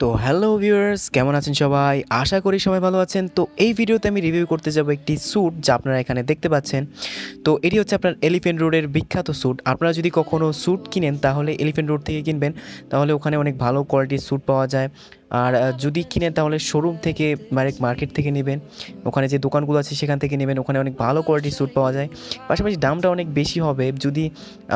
তো hello viewers কেমন আছেন সবাই? আশা করি সবাই ভালো আছেন। তো এই ভিডিওতে আমি রিভিউ করতে যাব একটি স্যুট যা আপনারা এখানে দেখতে পাচ্ছেন। তো এটি হচ্ছে আপনার এলিফেন্ট রোডের বিখ্যাত স্যুট আপনারা যদি কখনও স্যুট কিনেন, তাহলে এলিফেন্ট রোড থেকে কিনবেন। তাহলে ওখানে অনেক ভালো কোয়ালিটির স্যুট পাওয়া যায়। আর যদি কিনেন তাহলে শোরুম থেকে ডাইরেক্ট মার্কেট থেকে নেবেন। ওখানে যে দোকানগুলো আছে সেখান থেকে নেবেন। ওখানে অনেক ভালো কোয়ালিটির স্যুট পাওয়া যায়। পাশাপাশি দামটা অনেক বেশি হবে। যদি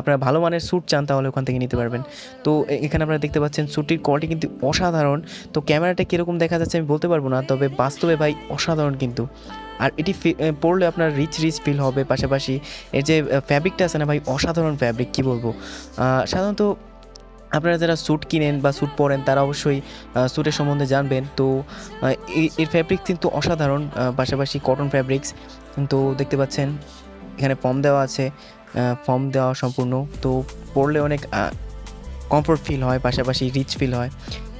আপনারা ভালো মানের স্যুট চান তাহলে ওখান থেকে নিতে পারবেন। তো এখানে আপনারা দেখতে পাচ্ছেন স্যুটটির কোয়ালিটি কিন্তু অসাধারণ। তো ক্যামেরাটা কীরকম দেখা যাচ্ছে আমি বলতে পারব না। তবে বাস্তবে ভাই অসাধারণ কিন্তু। আর এটি পরলে আপনার রিচ রিচ ফিল হবে। পাশাপাশি এর যে ফ্যাব্রিকটা আছে না ভাই, অসাধারণ ফ্যাব্রিক কী বলব? সাধারণত আপনারা যারা স্যুট কিনেন বা স্যুট পরেন, তারা অবশ্যই স্যুটের সম্বন্ধে জানবেন। তো এর ফ্যাব্রিক কিন্তু অসাধারণ পাশাপাশি কটন ফ্যাব্রিক্স তো, দেখতে পাচ্ছেন, এখানে ফর্ম দেওয়া আছে ফর্ম দেওয়া সম্পূর্ণ। তো, পরলে অনেক কমফোর্ট ফিল হয়, পাশাপাশি রিচ ফিল হয়।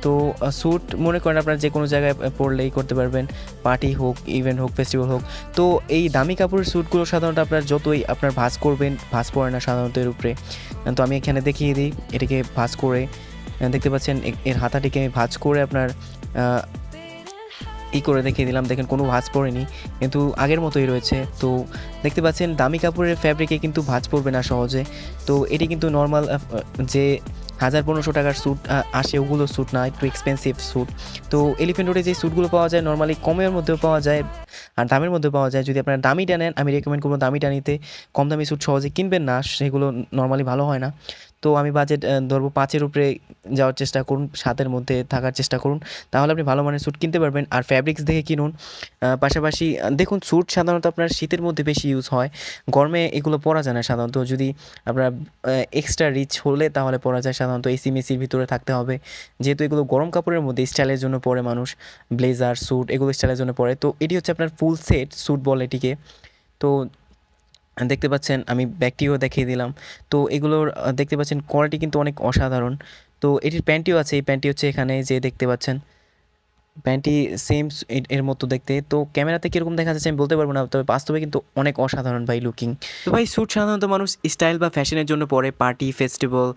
তো স্যুট মনে করেন আপনারা যে কোনো জায়গায় আহ, পরলেই করতে পারবেন। পার্টি হোক ইভেন্ট হোক ফেস্টিভ্যাল হোক। তো এই দামি কাপড়ের স্যুটগুলো সাধারণত আপনার যতই আপনার ভাঁজ করবেন ভাঁজ পড়ে না সাধারণত এর উপরে। তো আমি এখানে দেখিয়ে দিই এটাকে ভাঁজ করে। দেখতে পাচ্ছেন এর হাতাটিকে আমি ভাঁজ করে আপনার ই করে দেখিয়ে দিলাম। দেখেন কোনো ভাঁজ পড়েনি কিন্তু আগের মতোই রয়েছে। তো দেখতে পাচ্ছেন দামি কাপড়ের ফ্যাব্রিকে কিন্তু ভাঁজ পড়বে না সহজে। তো এটি কিন্তু নর্মাল যে হাজার পনেরোশো টাকার স্যুট আসে, ওগুলো স্যুট না, একটু এক্সপেন্সিভ স্যুট তো এলিফেন্ট রোডে যে স্যুটগুলো পাওয়া যায় নর্মালি কমের মধ্যেও পাওয়া যায় আর দামের মধ্যে পাওয়া যায়। যদি আপনারা দামিটা নেন, আমি রেকমেন্ড করব দামিটা নিতে। কম দামি স্যুট সহজে কিনবেন না, সেগুলো নর্মালি ভালো হয় না। তো আমি বাজেট ধরবো পাঁচের উপরে যাওয়ার চেষ্টা করুন, সাতের মধ্যে থাকার চেষ্টা করুন। তাহলে আপনি ভালো মানের স্যুট কিনতে পারবেন। আর ফ্যাব্রিক্স দেখে কিনুন। পাশাপাশি দেখুন স্যুট সাধারণত আপনার শীতের মধ্যে বেশি ইউজ হয়। গরমে এগুলো পরা যায় না সাধারণত। যদি আপনার এক্সট্রা রিচ হলে তাহলে পরা যায়। সাধারণত এসি মেসির ভিতরে থাকতে হবে। যেহেতু এগুলো গরম কাপড়ের মধ্যে স্টাইলের জন্য পরে মানুষ। ব্লেজার স্যুট এগুলো স্টাইলের জন্য পরে। তো এটি হচ্ছে আপনার ফুল সেট স্যুট বলে এটিকে। তো দেখতে পাচ্ছেন, আমি ব্যাগটিও দেখিয়ে দিলাম। তো এগুলোর দেখতে পাচ্ছেন কোয়ালিটি কিন্তু অনেক অসাধারণ। তো এটির প্যান্টটিও আছে, এই প্যান্টটি হচ্ছে এখানে যে দেখতে পাচ্ছেন। প্যান্টটি সেম এর মতো দেখতে। তো ক্যামেরাতে কীরকম দেখা যাচ্ছে আমি বলতে পারব না, তবে বাস্তবে কিন্তু অনেক অসাধারণ ভাই লুকিং তো ভাই স্যুট সাধারণত মানুষ স্টাইল বা ফ্যাশনের জন্য পরে পার্টি ফেস্টিভ্যাল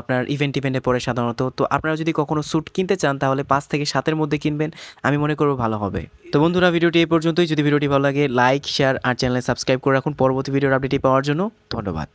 আপনার ইভেন্ট ইভেন্টে পরে সাধারণত। তো আপনারা যদি কখনো স্যুট কিনতে চান, তাহলে পাঁচ থেকে সাতের মধ্যে কিনবেন। আমি মনে করব ভালো হবে। তো বন্ধুরা, ভিডিওটি এই পর্যন্তই। যদি ভিডিওটি ভালো লাগে লাইক শেয়ার আর চ্যানেলে সাবস্ক্রাইব করে রাখুন। পরবর্তী ভিডিওর আপডেটটি পাওয়ার জন্য ধন্যবাদ।